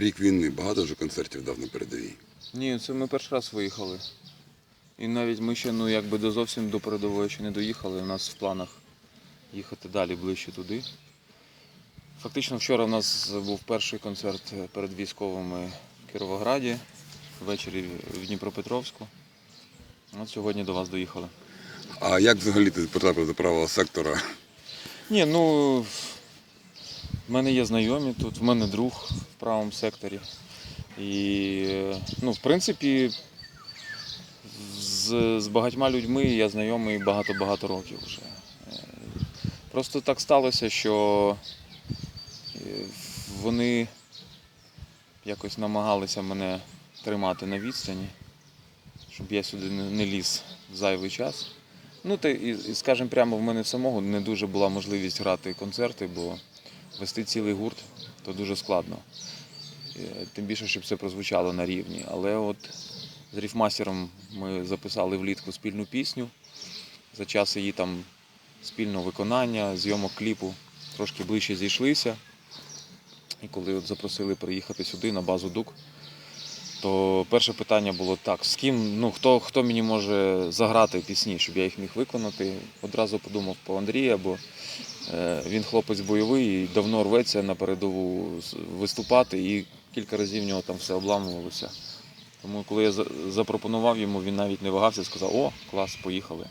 рік війни багато вже концертів дав на передовій. Ні, це ми перший раз виїхали. І навіть ми ще ну, якби до зовсім до передової ще не доїхали. У нас в планах їхати далі ближче туди. Фактично вчора у нас був перший концерт перед військовими в Кіровограді, ввечері в Дніпропетровську. От сьогодні до вас доїхали. А як взагалі ти потрапив до правого сектора? Ні, ну в мене є знайомі тут, в мене друг в правому секторі. І ну, в принципі, з, з багатьма людьми я знайомий багато-багато років вже. Просто так сталося, що е, вони якось намагалися мене тримати на відстані, щоб я сюди не, ліз в зайвий час. Ну, та і скажімо прямо, в мене самого не дуже була можливість грати концерти, бо вести цілий гурт то дуже складно. Е, Тим більше, щоб це прозвучало на рівні. Але от з ріфмастером ми записали влітку спільну пісню. За час її там спільного виконання, зйомок кліпу трошки ближче зійшлися. І коли от запросили приїхати сюди на базу Дук, то перше питання було так: з ким, ну хто, хто мені може заграти пісні, щоб я їх міг виконати. Одразу подумав про Андрія, бо е, він хлопець бойовий і давно рветься на передову виступати, і кілька разів в нього там все обламувалося. Тому коли я запропонував йому, він навіть не вагався, сказав: О, клас, поїхали.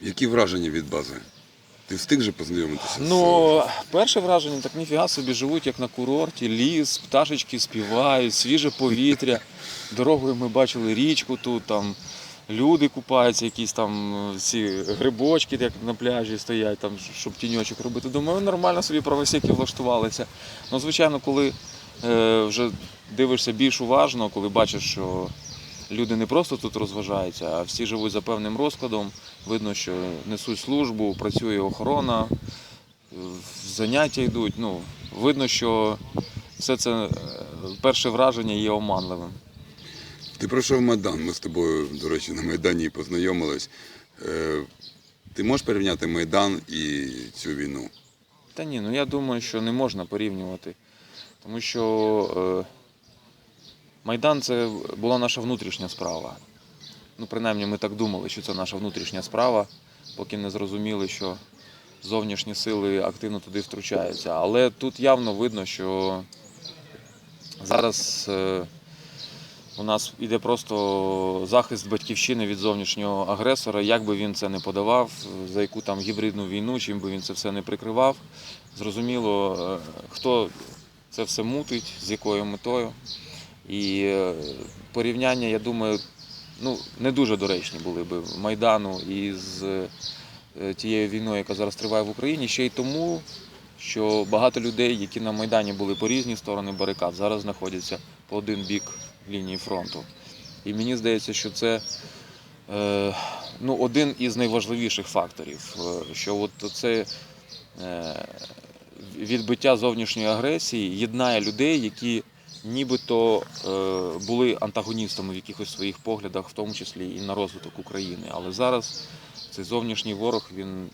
Які враження від бази? Ти встиг же познайомитися? Ну, перше враження, так ніфіга собі живуть, як на курорті, ліс, пташечки співають, свіже повітря. Дорогою ми бачили річку тут, там люди купаються, якісь там е, ці грибочки, як на пляжі стоять, там, щоб тіньочок робити. Думаю, нормально собі правосеки влаштувалися. Ну, звичайно, коли е, вже дивишся більш уважно, коли бачиш, що люди не просто тут розважаються, а всі живуть за певним розкладом. Видно, що несуть службу, працює охорона, заняття йдуть. Ну, видно, що все це е, перше враження є оманливим. Ти пройшов Майдан. Ми з тобою, до речі, на Майдані познайомились. Е, Ти можеш порівняти Майдан і цю війну? Та ні, ну я думаю, що не можна порівнювати. Тому що е, Майдан це була наша внутрішня справа. Ну, принаймні, ми так думали, що це наша внутрішня справа, поки не зрозуміли, що зовнішні сили активно туди втручаються. Але тут явно видно, що зараз е, у нас іде просто захист батьківщини від зовнішнього агресора, як би він це не подавав, за яку там гібридну війну, чим би він це все не прикривав. Зрозуміло, е, хто це все мутить, з якою метою. І е, порівняння, я думаю, ну, не дуже доречні були б Майдану із е, тією війною, яка зараз триває в Україні, ще й тому, що багато людей, які на Майдані були по різні сторони барикад, зараз знаходяться по один бік лінії фронту. І мені здається, що це е, ну, один із найважливіших факторів, е, що от це е, відбиття зовнішньої агресії єднає людей, які нібито е, були антагоністами в якихось своїх поглядах, в тому числі і на розвиток України. Але зараз цей зовнішній ворог він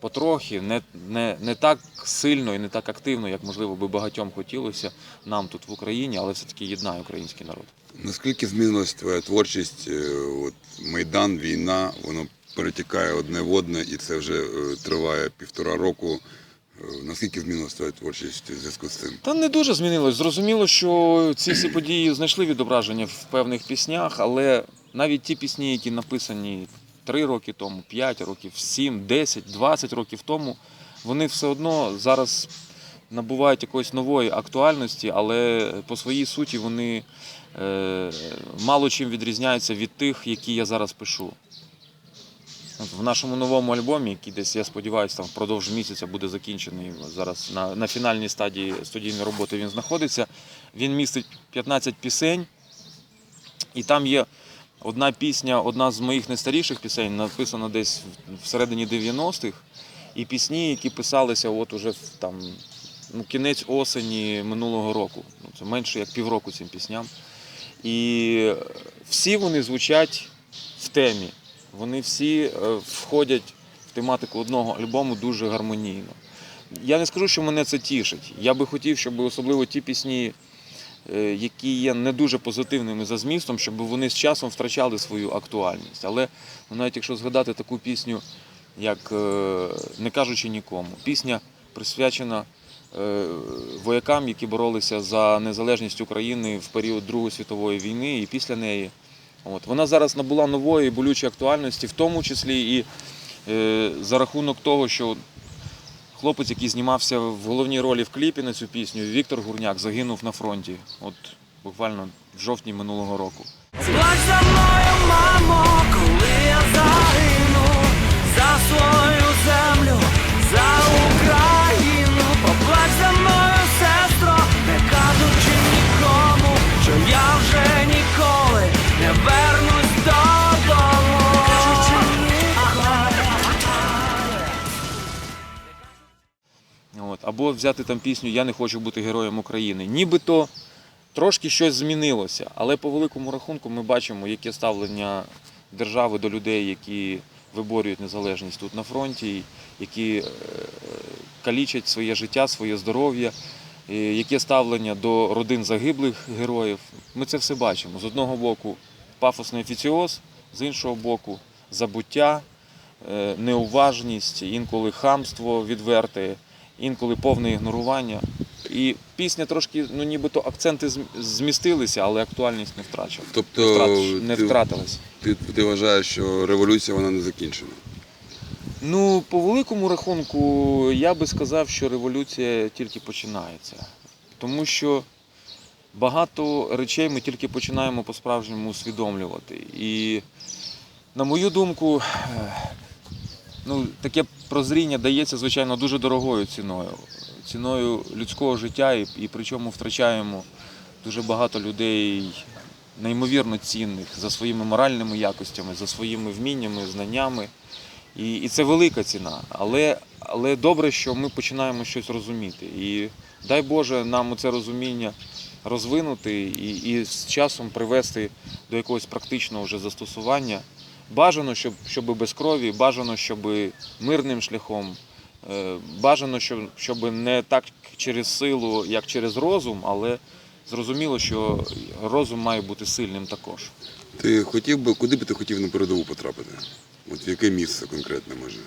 потрохи не, не, не так сильно і не так активно, як можливо би багатьом хотілося нам тут в Україні, але все-таки єднає український народ. Наскільки змінилась твоя творчість? Е, От Майдан, війна, воно перетікає одне в одне, і це вже е, триває півтора року. Е, Наскільки змінилась твоя творчість у зв'язку з цим? Та не дуже змінилось. Зрозуміло, що ці всі події знайшли відображення в певних піснях, але навіть ті пісні, які написані 3 роки тому, 5 років, 7, 10, 20 років тому, вони все одно зараз набувають якоїсь нової актуальності, але по своїй суті вони е, мало чим відрізняються від тих, які я зараз пишу. В нашому новому альбомі, який десь, я сподіваюся, там впродовж місяця буде закінчений. Зараз на, на фінальній стадії студійної роботи він знаходиться. Він містить 15 пісень, і там є одна пісня, одна з моїх найстаріших пісень, написана десь всередині 90-х. І пісні, які писалися от уже там, ну, кінець осені минулого року. Ну, це менше як півроку цим пісням. І всі вони звучать в темі. Вони всі е, входять в тематику одного альбому дуже гармонійно. я не скажу, що мене це тішить. Я би хотів, щоб особливо ті пісні, е, які є не дуже позитивними за змістом, щоб вони з часом втрачали свою актуальність. Але ну, навіть якщо згадати таку пісню, як е, Не кажучи нікому, пісня присвячена воякам, які боролися за незалежність України в період Другої світової війни і після неї. От. Вона зараз набула нової болючої актуальності, в тому числі і е, за рахунок того, що хлопець, який знімався в головній ролі в кліпі на цю пісню, Віктор Гурняк, загинув на фронті. От буквально в жовтні минулого року. Плач за мною, мамо, Або взяти там пісню Я не хочу бути героєм України. Нібито трошки щось змінилося, але по великому рахунку ми бачимо, яке ставлення держави до людей, які виборюють незалежність тут на фронті, які е, калічать своє життя, своє здоров'я, е, яке ставлення до родин загиблих героїв. Ми це все бачимо. З одного боку пафосний офіціоз, з іншого боку забуття, е, неуважність, інколи хамство відверте, інколи повне ігнорування. І пісня трошки, ну нібито акценти змістилися, але актуальність не втрачила. Тобто не, не ти- втратилась. Ти, ти вважаєш, що революція вона не закінчена? Ну, по великому рахунку, я би сказав, що революція тільки починається. Тому що багато речей ми тільки починаємо по-справжньому усвідомлювати. І, на мою думку, ну, таке прозріння дається, звичайно, дуже дорогою ціною. Ціною людського життя, і, і причому втрачаємо дуже багато людей неймовірно цінних за своїми моральними якостями, за своїми вміннями, знаннями. І, і це велика ціна. Але, але добре, що ми починаємо щось розуміти. І дай Боже нам це розуміння розвинути і, і з часом привести до якогось практичного вже застосування. Бажано, щоб, щоб без крові, бажано, щоб мирним шляхом, е, бажано, щоб, щоб не так через силу, як через розум, але зрозуміло, що розум має бути сильним також. Ти хотів би, куди би ти хотів на передову потрапити? От в яке місце конкретно може?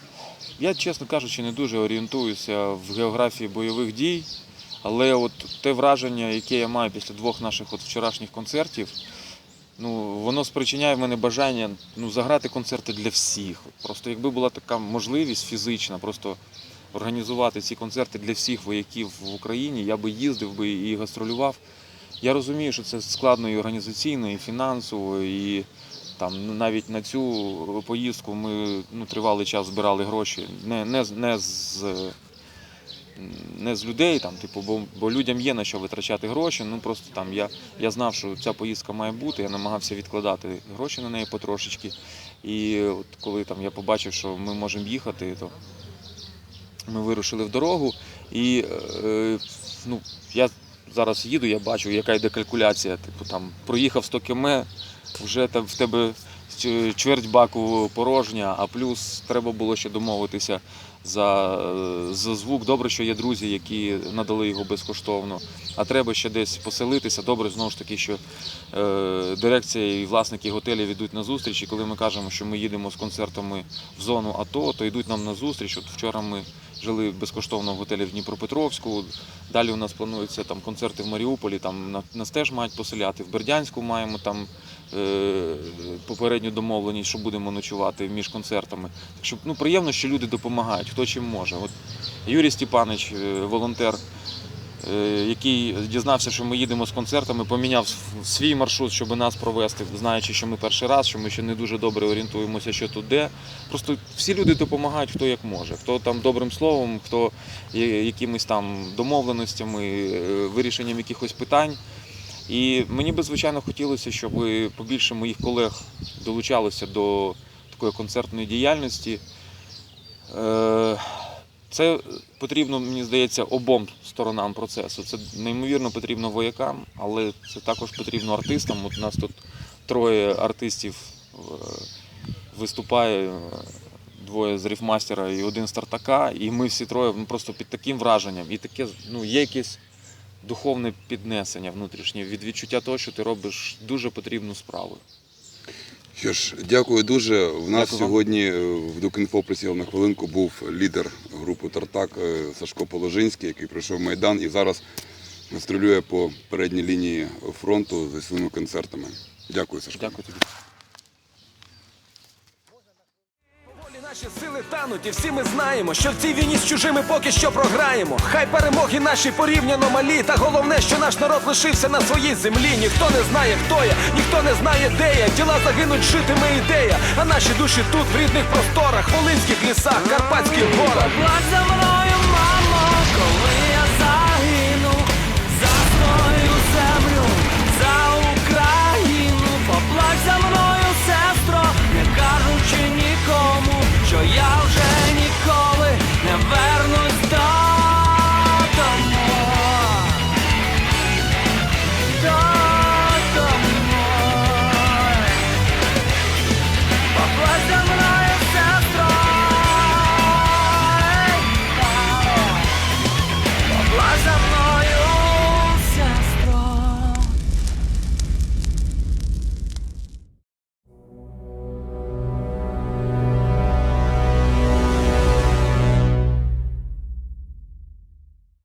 Я, чесно кажучи, не дуже орієнтуюся в географії бойових дій, але от те враження, яке я маю після двох наших от вчорашніх концертів, ну, воно спричиняє в мене бажання ну, заграти концерти для всіх. Просто якби була така можливість фізична, просто організувати ці концерти для всіх вояків в Україні, я би їздив би і гастролював. Я розумію, що це складно і організаційно, і фінансово, і там навіть на цю поїздку ми ну, тривалий час збирали гроші не, не, не з. Не з людей, там, типу, бо, бо людям є на що витрачати гроші. Ну просто там я, я знав, що ця поїздка має бути. Я намагався відкладати гроші на неї потрошечки. І от коли там я побачив, що ми можемо їхати, то ми вирушили в дорогу. І е, ну, я зараз їду, я бачу, яка йде калькуляція. Типу там проїхав 100 км, вже там в тебе чверть баку порожня, а плюс треба було ще домовитися за, за звук. Добре, що є друзі, які надали його безкоштовно. А треба ще десь поселитися. Добре, знову ж таки, що е, дирекція і власники готелів йдуть на зустріч. І коли ми кажемо, що ми їдемо з концертами в зону АТО, то йдуть нам на зустріч. От вчора ми жили безкоштовно в готелі в Дніпропетровську. Далі у нас плануються там концерти в Маріуполі, там на- нас теж мають поселяти. В Бердянську маємо там е, попередню домовленість, що будемо ночувати між концертами. Так що ну, приємно, що люди допомагають, хто чим може. От Юрій Степанович, е, волонтер, який дізнався, що ми їдемо з концертами, поміняв свій маршрут, щоб нас провести, знаючи, що ми перший раз, що ми ще не дуже добре орієнтуємося, що тут де. Просто всі люди допомагають, хто як може, хто там добрим словом, хто якимись там домовленостями, е, вирішенням якихось питань. І мені би звичайно хотілося, щоб побільше моїх колег долучалося до такої концертної діяльності. Це потрібно, мені здається, обом сторонам процесу. Це неймовірно потрібно воякам, але це також потрібно артистам. От у нас тут троє артистів е, виступає. е, двоє з рифмастера і один з тартака, і ми всі троє ну, просто під таким враженням. І таке, ну, є якесь духовне піднесення внутрішнє від відчуття того, що ти робиш дуже потрібну справу. Що ж, дякую дуже. В нас Дякую сьогодні е, в Дукінфо присіяв на хвилинку був лідер групи Тартак е, Сашко Положинський, який пройшов Майдан і зараз стрілює по передній лінії фронту зі своїми концертами. Дякую, Сашко. Дякую тобі. Наші сили тануть, і всі ми знаємо, що в цій війні з чужими поки що програємо. Хай перемоги наші порівняно малі, та головне, що наш народ лишився на своїй землі. Ніхто не знає, хто я, ніхто не знає, де я. Тіла загинуть, житиме ідея. А наші душі тут, в рідних просторах, волинських лісах, карпатських горах.